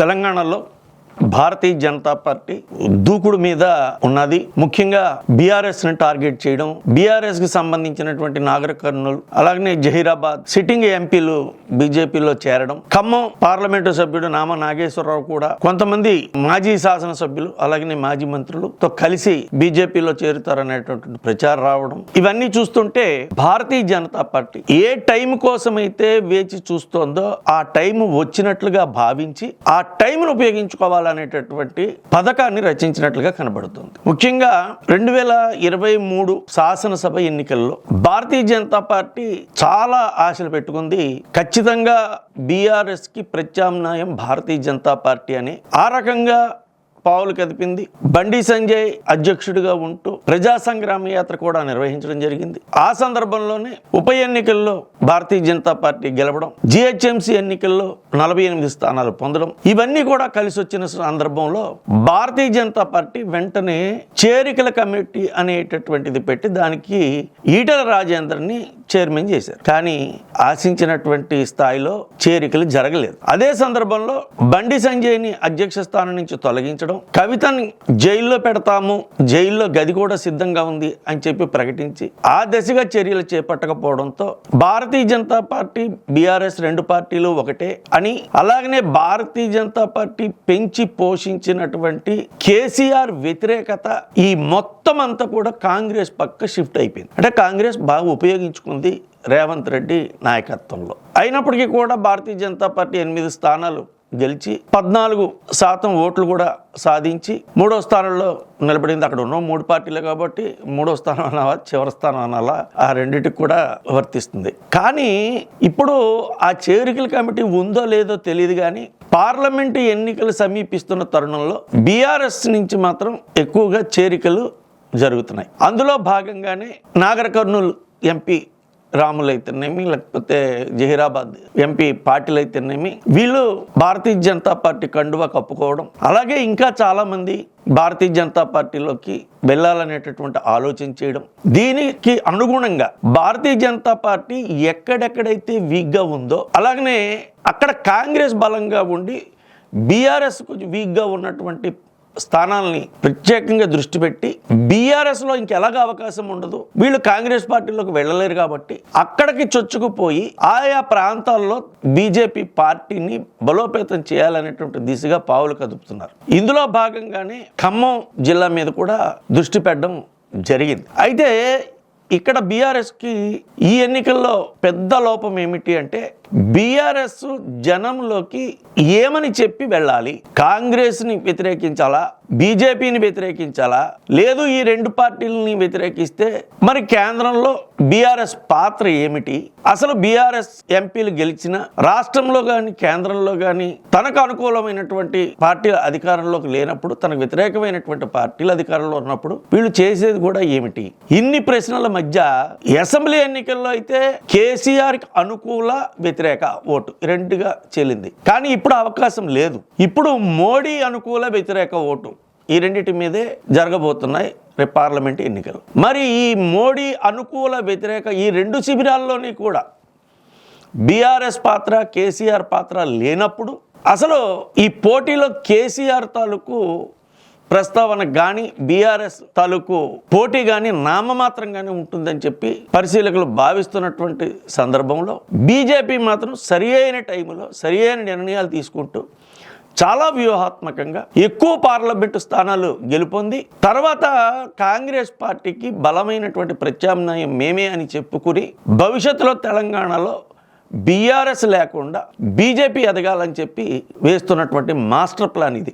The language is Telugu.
తెలంగాణలో భారతీయ జనతా పార్టీ దూకుడు మీద ఉన్నది. ముఖ్యంగా బీఆర్ఎస్ని టార్గెట్ చేయడం బీఆర్ఎస్కి సంబంధించినటువంటి నాగర్ కర్నూలు అలాగనే జహీరాబాద్ సిట్టింగ్ ఎంపీలు బీజేపీలో చేరడం ఖమ్మం పార్లమెంటు సభ్యుడు నామ నాగేశ్వరరావు కూడా కొంతమంది మాజీ శాసనసభ్యులు అలాగనే మాజీ మంత్రులతో కలిసి బీజేపీలో చేరుతారనేటువంటి ప్రచారం రావడం. ఇవన్నీ చూస్తుంటే భారతీయ జనతా పార్టీ ఏ టైం కోసం అయితే వేచి చూస్తోందో ఆ టైం వచ్చినట్లుగా భావించి ఆ టైంను అనేటటువంటి పథకాన్ని రచించినట్లుగా కనబడుతుంది. ముఖ్యంగా రెండు వేల ఇరవై మూడు శాసనసభ ఎన్నికల్లో భారతీయ జనతా పార్టీ చాలా ఆశలు పెట్టుకుంది ఖచ్చితంగా బీఆర్ఎస్కి ప్రత్యామ్నాయం భారతీయ జనతా పార్టీ అని. ఆ రకంగా పావులు కదిపింది. బండి సంజయ్ అధ్యక్షుడిగా ఉంటూ ప్రజా సంగ్రామ యాత్ర కూడా నిర్వహించడం జరిగింది. ఆ సందర్భంలోనే ఉప ఎన్నికల్లో భారతీయ జనతా పార్టీ గెలవడం జిహెచ్ఎంసీ ఎన్నికల్లో నలభై ఎనిమిది స్థానాలు పొందడం ఇవన్నీ కూడా కలిసి వచ్చిన సందర్భంలో భారతీయ జనతా పార్టీ వెంటనే చేరికల కమిటీ అనేటటువంటిది పెట్టి దానికి ఈటల రాజేందర్ని చైర్మన్ చేశారు. కానీ ఆశించినటువంటి స్థాయిలో చేరికలు జరగలేదు. అదే సందర్భంలో బండి సంజయ్ని అధ్యక్ష స్థానం నుంచి తొలగించడం కవితని జైల్లో పెడతాము జైల్లో గది కూడా సిద్ధంగా ఉంది అని చెప్పి ప్రకటించి ఆ దశగా చర్యలు చేపట్టకపోవడంతో భారతీయ జనతా పార్టీ బీఆర్ఎస్ రెండు పార్టీలు ఒకటే అని అలాగనే భారతీయ జనతా పార్టీ పెంచి పోషించినటువంటి కేసీఆర్ వ్యతిరేకత ఈ మొత్తం అంతా కూడా కాంగ్రెస్ పక్క షిఫ్ట్ అయిపోయింది. అంటే కాంగ్రెస్ బాగా ఉపయోగించుకుంది రేవంత్ రెడ్డి నాయకత్వంలో. అయినప్పటికీ కూడా భారతీయ జనతా పార్టీ ఎనిమిది స్థానాలు గెలిచి పద్నాలుగు శాతం ఓట్లు కూడా సాధించి మూడో స్థానంలో నిలబడింది అక్కడ ఉన్న. మూడు పార్టీలు కాబట్టి మూడో స్థానం అనాలా చివరి స్థానం అనాలా ఆ రెండింటికి కూడా వర్తిస్తుంది. కానీ ఇప్పుడు ఆ చేరికల కమిటీ ఉందో లేదో తెలియదు కానీ పార్లమెంటు ఎన్నికలు సమీపిస్తున్న తరుణంలో బీఆర్ఎస్ నుంచి మాత్రం ఎక్కువగా చేరికలు జరుగుతున్నాయి. అందులో భాగంగానే నాగర్ కర్నూలు ఎంపీ రాములు అయితేనేమి లేకపోతే జహీరాబాద్ ఎంపీ పార్టీలు అయితేనేమి వీళ్ళు భారతీయ జనతా పార్టీ కండువా కప్పుకోవడం. అలాగే ఇంకా చాలా మంది భారతీయ జనతా పార్టీలోకి వెళ్ళాలనేటటువంటి ఆలోచన చేయడం. దీనికి అనుగుణంగా భారతీయ జనతా పార్టీ ఎక్కడెక్కడైతే వీక్గా ఉందో అలాగనే అక్కడ కాంగ్రెస్ బలంగా ఉండి బీఆర్ఎస్ వీక్గా ఉన్నటువంటి స్థానాల్ని ప్రత్యేకంగా దృష్టి పెట్టి బీఆర్ఎస్లో ఇంకెలాగ అవకాశం ఉండదు. వీళ్ళు కాంగ్రెస్ పార్టీలోకి వెళ్ళలేరు కాబట్టి అక్కడికి చొచ్చుకుపోయి ఆయా ప్రాంతాల్లో బీజేపీ పార్టీని బలోపేతం చేయాలనేటువంటి దిశగా పావులు కదుపుతున్నారు. ఇందులో భాగంగానే ఖమ్మం జిల్లా మీద కూడా దృష్టి పెట్టడం జరిగింది. అయితే ఇక్కడ బీఆర్ఎస్కి ఈ ఎన్నికల్లో పెద్ద లోపం ఏమిటి అంటే బీఆర్ఎస్ జనంలోకి ఏమని చెప్పి వెళ్ళాలి? కాంగ్రెస్ని వ్యతిరేకించాలా? బీజేపీని వ్యతిరేకించాలా? లేదు ఈ రెండు పార్టీలని వ్యతిరేకిస్తే మరి కేంద్రంలో బీఆర్ఎస్ పాత్ర ఏమిటి? అసలు బీఆర్ఎస్ ఎంపీలు గెలిచిన రాష్ట్రంలో కానీ కేంద్రంలో కానీ తనకు అనుకూలమైనటువంటి పార్టీల అధికారంలోకి లేనప్పుడు తనకు వ్యతిరేకమైనటువంటి పార్టీలు అధికారంలో ఉన్నప్పుడు వీళ్ళు చేసేది కూడా ఏమిటి? ఇన్ని ప్రశ్నల మధ్య అసెంబ్లీ ఎన్నికల్లో అయితే కేసీఆర్ అనుకూల వ్యతిరేక వ్యతిరేక ఓటు. రెండుగా చెల్లింది. కానీ ఇప్పుడు అవకాశం లేదు. ఇప్పుడు మోడీ అనుకూల వ్యతిరేక ఓటు ఈ రెండింటి మీదే జరగబోతున్నాయి రేపు పార్లమెంట్ ఎన్నికలు. మరి ఈ మోడీ అనుకూల వ్యతిరేక ఈ రెండు శిబిరాల్లోని కూడా బీఆర్ఎస్ పాత్ర కేసీఆర్ పాత్ర లేనప్పుడు అసలు ఈ పోటీలో కేసీఆర్ తాలూకు ప్రస్తావన కానీ బీఆర్ఎస్ తాలూకు పోటీ కానీ నామమాత్రంగానే ఉంటుందని చెప్పి పరిశీలకులు భావిస్తున్నటువంటి సందర్భంలో బీజేపీ మాత్రం సరి అయిన టైంలో సరి అయిన నిర్ణయాలు తీసుకుంటూ చాలా వ్యూహాత్మకంగా ఎక్కువ పార్లమెంటు స్థానాలు గెలుపొంది తర్వాత కాంగ్రెస్ పార్టీకి బలమైనటువంటి ప్రత్యామ్నాయం మేమే అని చెప్పుకుని భవిష్యత్తులో తెలంగాణలో బీఆర్ఎస్ లేకుండా బీజేపీ ఎదగాలని చెప్పి వేస్తున్నటువంటి మాస్టర్ ప్లాన్ ఇది.